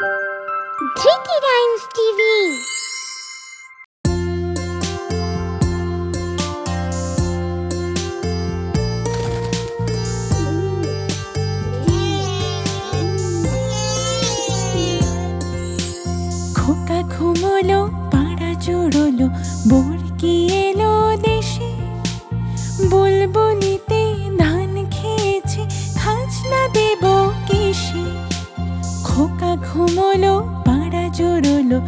Dhriti rhymes TV খোকা ঘুমোলো পাড়া জোড়লো বরকি এলো দেশে? বুলবুলিতে nữa.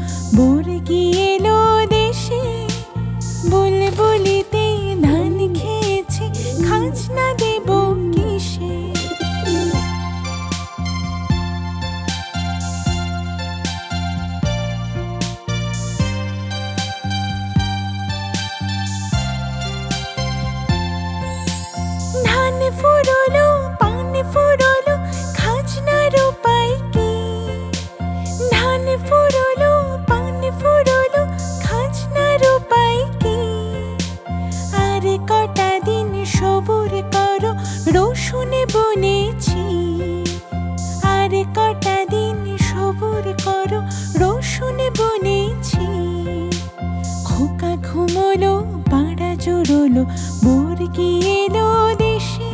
জোড়লো বর্গি এলো দেশে।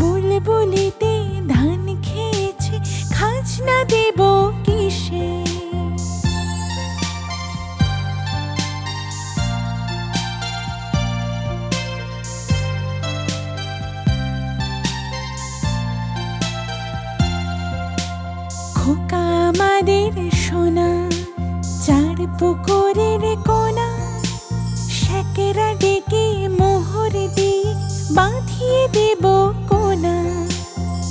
বুলবুলিতে ধান খেয়েছে, খাজনা দেব কিসে? খোকা আমাদের সোনা, চার পুকুরের মাখিয়ে দেব কোনা।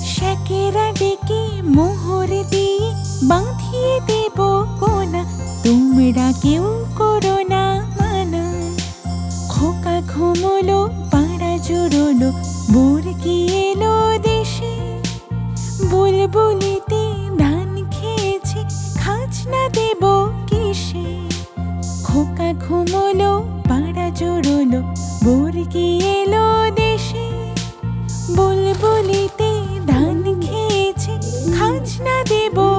শাকেরা ডেকে মোহর দিয়ে বাঁধিয়ে দেব কোনা। তোমরা কেউ করো না মানা। খোকা ঘুমলো, পাড়া জোড়লো, বোর এলো দেশে? বুলবুলিতে ধান খেয়েছে, খাজনা দেব কিসে? খোকা ঘুমলো, পাড়া জোড়লো, বোর কি দেব।